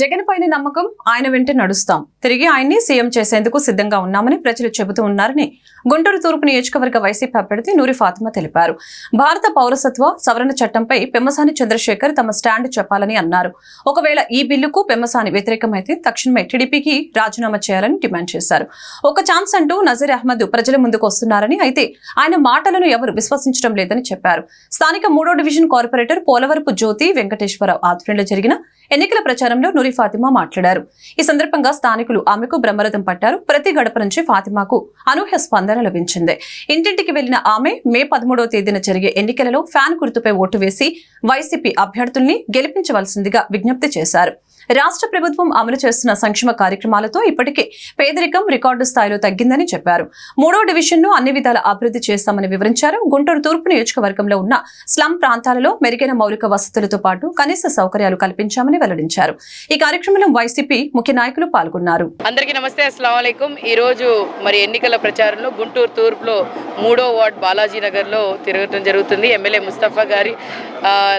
జగన్ పైన నమ్మకం ఆయన వెంట నడుస్తాం. తిరిగి ఆయన్ని సీఎం చేసేందుకు సిద్ధంగా ఉన్నామని ప్రజలు చెబుతూ ఉన్నారని గుంటూరు తూర్పు నియోజకవర్గ వైసీపీ అభ్యర్థి నూరి ఫాతిమా తెలిపారు. భారత పౌరసత్వ సవరణ చట్టంపై పెమ్మసాని చంద్రశేఖర్ తమ స్టాండ్ చెప్పాలని అన్నారు. ఒకవేళ ఈ బిల్లుకు పెమ్మసాని వ్యతిరేకమైతే తక్షణమే టీడీపీకి రాజీనామా చేయాలని డిమాండ్ చేశారు. ఒక ఛాన్స్ అంటూ నజీర్ అహ్మద్ ప్రజల ముందుకు వస్తున్నారని అయితే ఆయన మాటలను ఎవరు విశ్వసించడం లేదని చెప్పారు. స్థానిక మూడో డివిజన్ కార్పొరేటర్ పోలవరపు జ్యోతి వెంకటేశ్వరరావు ఆధ్వర్యంలో జరిగిన ఎన్నికల ప్రచారంలో నూరి ఫాతిమా మాట్లాడారు. ఈ సందర్భంగా స్థానికులు ఆమెకు బ్రహ్మరథం పట్టారు. ప్రతి గడప నుంచి ఫాతిమాకు అనూహ్య స్పందన లభించింది. ఇంటింటికి వెళ్ళిన ఆమె మే పదమూడవ తేదీన జరిగే ఎన్నికలలో ఫ్యాన్ గుర్తుపై ఓటు వేసి వైసీపీ అభ్యర్థుల్ని గెలిపించవలసిందిగా విజ్ఞప్తి చేశారు. రాష్ట్ర ప్రభుత్వం అమలు చేస్తున్న సంక్షేమ కార్యక్రమాలతో ఇప్పటికే పేదరికం రికార్డు స్థాయిలో తగ్గిందని చెప్పారు. మూడో డివిజన్ను అన్ని విధాల అభివృద్ధి చేస్తామని వివరించారు. గుంటూరు తూర్పు నియోజకవర్గంలో ఉన్న స్లమ్ ప్రాంతాలలో మెరుగైన మౌలిక వసతులతో పాటు కనీస సౌకర్యాలు కల్పించామని వెల్లడించారు. ఈ కార్యక్రమంలో వైసీపీ ముఖ్య నాయకులు పాల్గొన్నారు. అందరికీ నమస్తే అస్సలం ఈ రోజు మరి ఎన్నికల ప్రచారంలో గుంటూరు తూర్పులో మూడో వార్డ్ బాలాజీ నగర్లో తిరగటం జరుగుతుంది. ఎమ్మెల్యే ముస్తఫా గారి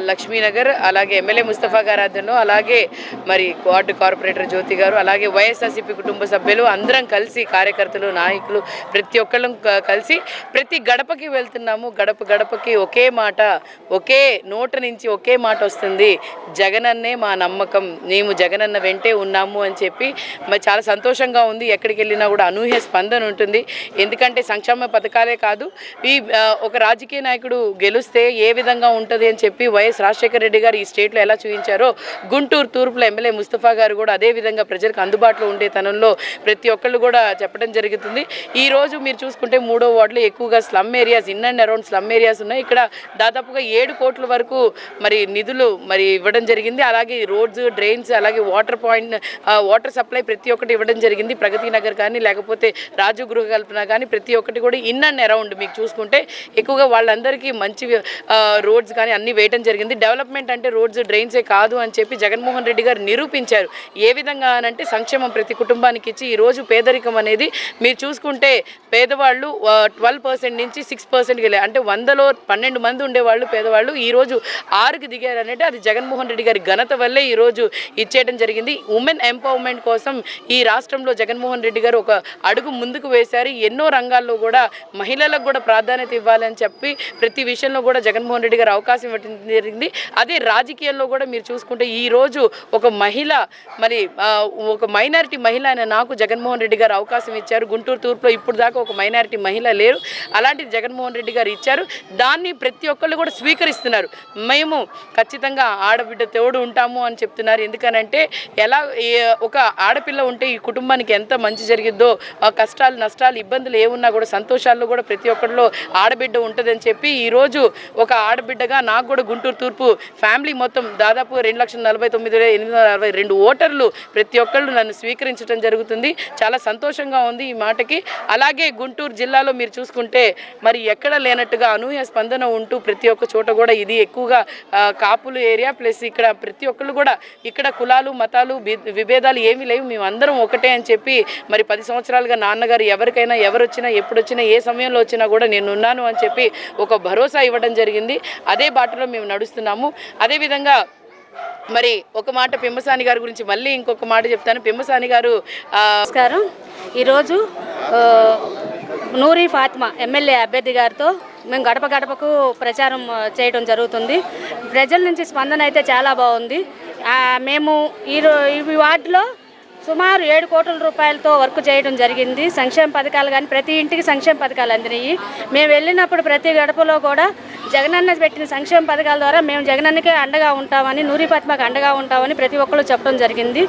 లక్ష్మీనగర్ అలాగే ఎమ్మెల్యే ముస్తఫా గారి ఆధ్వర్యంలో అలాగే మరి వార్డు కార్పొరేటర్ జ్యోతి గారు అలాగే వైఎస్ఆర్సీపీ కుటుంబ సభ్యులు అందరం కలిసి కార్యకర్తలు నాయకులు ప్రతి ఒక్కళ్ళం కలిసి ప్రతి గడపకి వెళ్తున్నాము. గడప గడపకి ఒకే మాట ఒకే నోట నుంచి ఒకే మాట వస్తుంది. జగనన్నే మా నమ్మకం. మేము జగనన్న వెంటే ఉన్నాము అని చెప్పి మరి చాలా సంతోషంగా ఉంది. ఎక్కడికి వెళ్ళినా కూడా అనూహ్య స్పందన ఉంటుంది. ఎందుకంటే సంక్షేమ పథకాలే కాదు. ఈ ఒక రాజకీయ నాయకుడు గెలిస్తే ఏ విధంగా ఉంటుంది అని చెప్పి వైఎస్ రాజశేఖర రెడ్డి గారు ఈ స్టేట్లో ఎలా చూపించారో గుంటూరు తూర్పులో ఎమ్మెల్యే ముస్తఫా గారు కూడా అదే విధంగా ప్రజలకు అందుబాటులో ఉండే తనంలో ప్రతి ఒక్కళ్ళు కూడా చెప్పడం జరుగుతుంది. ఈ రోజు మీరు చూసుకుంటే మూడో వార్డులో ఎక్కువగా slum areas in and around slum areas ఉన్నాయి. ఇక్కడ దాదాపుగా ఏడు కోట్ల వరకు మరి నిధులు మరి ఇవ్వడం జరిగింది. అలాగే రోడ్స్ డ్రైన్స్ అలాగే వాటర్ పాయింట్ వాటర్ సప్లై ప్రతి ఒక్కటి ఇవ్వడం జరిగింది. ప్రగతి నగర్ కానీ లేకపోతే రాజు గృహ కల్పన కానీ ప్రతి ఒక్కటి కూడా ఇన్ అండ్ అరౌండ్ మీకు చూసుకుంటే ఎక్కువగా వాళ్ళందరికీ మంచి రోడ్స్ కానీ అన్ని వేయడం జరిగింది. డెవలప్మెంట్ అంటే రోడ్స్ డ్రైన్సే కాదు అని చెప్పి జగన్మోహన్ రెడ్డి గారు నిరూపించారు. ఏ విధంగా అనంటే సంక్షేమం ప్రతి కుటుంబానికి ఇచ్చి ఈ రోజు పేదరికం అనేది మీరు చూసుకుంటే పేదవాళ్ళు ట్వెల్వ్ పర్సెంట్ నుంచి సిక్స్ పర్సెంట్కి వెళ్ళారు అంటే వందలో పన్నెండు మంది ఉండేవాళ్ళు పేదవాళ్ళు ఈ రోజు ఆరుకి దిగారు అంటే అది జగన్మోహన్ రెడ్డి గారి ఘనత వల్లే ఈ చేయడం జరిగింది. ఉమెన్ ఎంపవర్మెంట్ కోసం ఈ రాష్ట్రంలో జగన్మోహన్ రెడ్డి గారు ఒక అడుగు ముందుకు వేశారు. ఎన్నో రంగాల్లో కూడా మహిళలకు కూడా ప్రాధాన్యత ఇవ్వాలని చెప్పి ప్రతి విషయంలో కూడా జగన్మోహన్ రెడ్డి గారు అవకాశం ఇవ్వడం జరిగింది. అదే రాజకీయాల్లో కూడా మీరు చూసుకుంటే ఈరోజు ఒక మహిళ మరి ఒక మైనారిటీ మహిళ అయిన నాకు జగన్మోహన్ రెడ్డి గారు అవకాశం ఇచ్చారు. గుంటూరు తూర్పులో ఇప్పుడు దాకా ఒక మైనారిటీ మహిళ లేరు. అలాంటిది జగన్మోహన్ రెడ్డి గారు ఇచ్చారు. దాన్ని ప్రతి ఒక్కళ్ళు కూడా స్వీకరిస్తున్నారు. మేము ఖచ్చితంగా ఆడబిడ్డ తోడు ఉంటాము అని చెప్తున్నారు. ఎందుకనంటే ఎలా ఒక ఆడపిల్ల ఉంటే ఈ కుటుంబానికి ఎంత మంచి జరిగిద్దో ఆ కష్టాలు నష్టాలు ఇబ్బందులు ఏమున్నా కూడా సంతోషాల్లో కూడా ప్రతి ఒక్కరిలో ఆడబిడ్డ ఉంటుందని చెప్పి ఈరోజు ఒక ఆడబిడ్డగా నాకు కూడా గుంటూరు తూర్పు ఫ్యామిలీ మొత్తం దాదాపు రెండు లక్షల నలభై తొమ్మిది వేల ఎనిమిది వందల అరవై రెండు ఓటర్లు ప్రతి ఒక్కళ్ళు నన్ను స్వీకరించడం జరుగుతుంది. చాలా సంతోషంగా ఉంది ఈ మాటకి. అలాగే గుంటూరు జిల్లాలో మీరు చూసుకుంటే మరి ఎక్కడ లేనట్టుగా అనూహ్య స్పందన ఉంటూ ప్రతి ఒక్క చోట కూడా ఇది ఎక్కువగా కాపులు ఏరియా ప్లస్ ఇక్కడ ప్రతి ఒక్కళ్ళు కూడా ఇక్కడ కులాలు మతాలు విభేదాలు ఏమీ లేవు. మేము అందరం ఒకటే అని చెప్పి మరి పది సంవత్సరాలుగా నాన్నగారు ఎవరికైనా ఎవరు వచ్చినా ఎప్పుడు వచ్చినా ఏ సమయంలో వచ్చినా కూడా నేను ఉన్నాను అని చెప్పి ఒక భరోసా ఇవ్వడం జరిగింది. అదే బాటలో మేము నడుస్తున్నాము. అదేవిధంగా మరి ఒక మాట పెమ్మసాని గారి గురించి మళ్ళీ ఇంకొక మాట చెప్తాను. పెమ్మసాని గారు నమస్కారం. ఈరోజు నూరి ఫాత్మా ఎమ్మెల్యే అభ్యర్థి గారితో మేము గడప గడపకు ప్రచారం చేయడం జరుగుతుంది. ప్రజల నుంచి స్పందన అయితే చాలా బాగుంది. మేము ఈ ఈ వార్డులో సుమారు ఏడు కోట్ల రూపాయలతో వర్క్ చేయడం జరిగింది. సంక్షేమ పథకాలు కానీ ప్రతి ఇంటికి సంక్షేమ పథకాలు అందినాయి. మేము వెళ్ళినప్పుడు ప్రతి గడపలో కూడా జగనన్న పెట్టిన సంక్షేమ పథకాల ద్వారా మేము జగనన్నకే అండగా ఉంటామని నూరి పద్మకు అండగా ఉంటామని ప్రతి ఒక్కరు చెప్పడం జరిగింది.